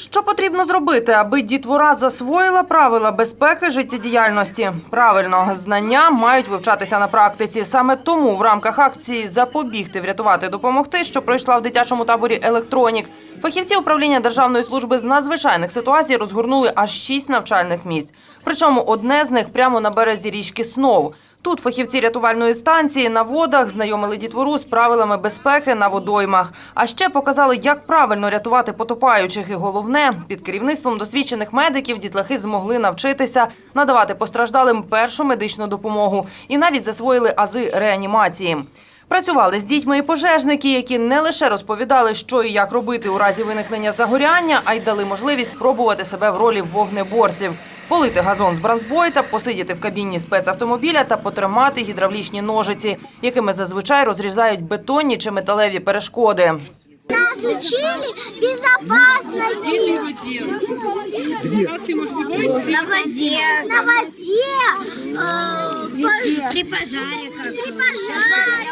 Що потрібно зробити, аби дітвора засвоїла правила безпеки життєдіяльності? Правильно, знання мають вивчатися на практиці. Саме тому в рамках акції Запобігти, врятувати, допомогти, що пройшла в дитячому таборі Електронік. Фахівці управління Державної служби з надзвичайних ситуацій розгорнули аж шість навчальних місць. Причому одне з них прямо на березі річки Снов. Тут фахівці рятувальної станції на водах знайомили дітвору з правилами безпеки на водоймах. А ще показали, як правильно рятувати потопаючих. І головне, під керівництвом досвідчених медиків дітлахи змогли навчитися надавати постраждалим першу медичну допомогу і навіть засвоїли ази реанімації. Працювали з дітьми і пожежники, які не лише розповідали, що і як робити у разі виникнення загоряння, а й дали можливість спробувати себе в ролі вогнеборців. Полити газон з бронзбойта, посидіти в кабіні спецавтомобіля та потримати гідравлічні ножиці, якими зазвичай розрізають бетонні чи металеві перешкоди. Нас учили безопасности. Как ты можешь? На воде. На воде. э, При пожаре. При пожаре.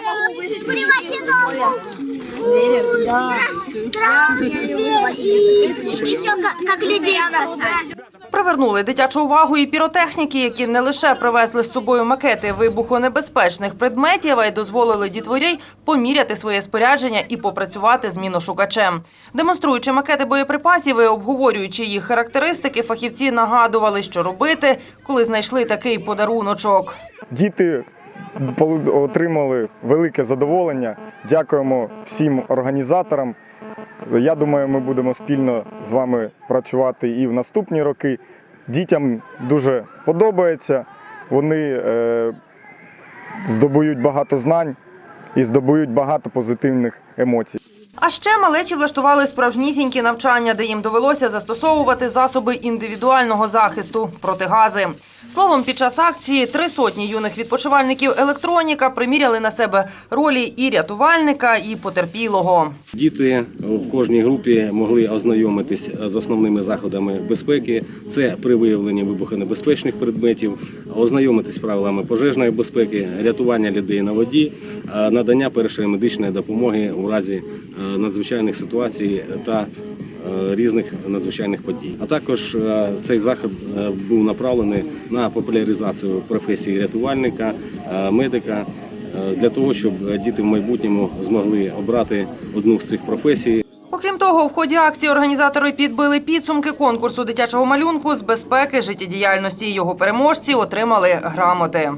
При водяном. пространстве. И еще как, как людей спасать. Привернули дитячу увагу і піротехніки, які не лише привезли з собою макети вибухонебезпечних предметів, а й дозволили дітворій поміряти своє спорядження і попрацювати з міношукачем. Демонструючи макети боєприпасів і обговорюючи їх характеристики, фахівці нагадували, що робити, коли знайшли такий подаруночок. Діти отримали велике задоволення. Дякуємо всім організаторам. Я думаю, ми будемо спільно з вами працювати і в наступні роки. Дітям дуже подобається. Вони е, здобують багато знань і здобують багато позитивних емоцій. А ще малечі влаштували справжнісінькі навчання, де їм довелося застосовувати засоби індивідуального захисту протигази. Словом, під час акції три сотні юних відпочивальників електроніка приміряли на себе ролі і рятувальника, і потерпілого. Діти в кожній групі могли ознайомитись з основними заходами безпеки. Це при виявленні вибухонебезпечних предметів, ознайомитись з правилами пожежної безпеки, рятування людей на воді, е, надання першої медичної допомоги у разі е, надзвичайних ситуацій та е, різних надзвичайних подій. А також цей заход е, був направлений на популяризацію професії рятувальника, медика. Для того, щоб діти в майбутньому змогли обрати одну з цих професій. Того, в ході акції організатори підбили підсумки конкурсу дитячого малюнку з безпеки життєдіяльності. Його переможці отримали грамоти.